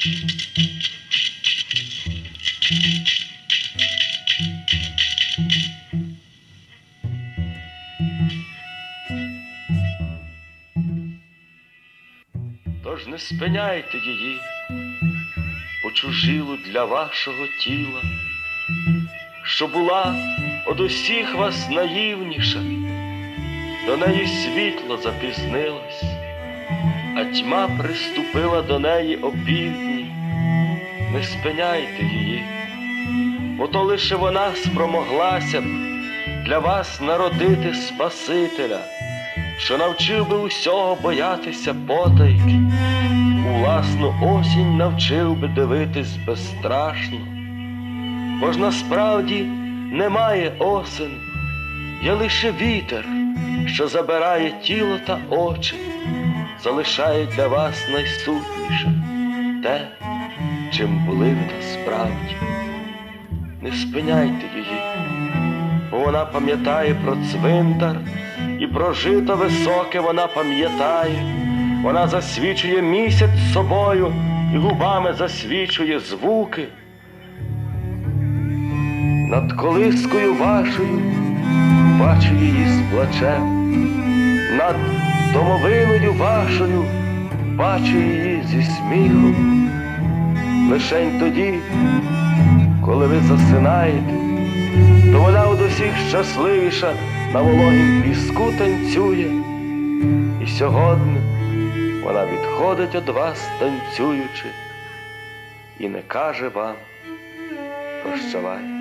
Тож не спиняйте її, почужилу для вашого тіла, що була од усіх вас наївніша, до неї світло запізнилось, а тьма приступила до неї опівдні. Не спиняйте її, бо то лише вона спромоглася б для вас народити Спасителя, що навчив би усього боятися потайки, у власну осінь навчив би дивитись безстрашно. Бо ж насправді немає осені, є лише вітер, що забирає тіло та очі, залишає для вас найсутніше те, чим були ви насправді. Не спиняйте її, бо вона пам'ятає про цвинтар і про жито високе вона пам'ятає. Вона засвічує місяць собою і губами засвічує звуки. Над колискою вашою бачу її з плачем, над домовиною вашою бачу її зі сміхом. Лишень тоді, коли ви засинаєте, то вона од усіх щасливіша на вологім піску танцює. І сьогодні вона відходить від вас танцюючи і не каже вам прощавай.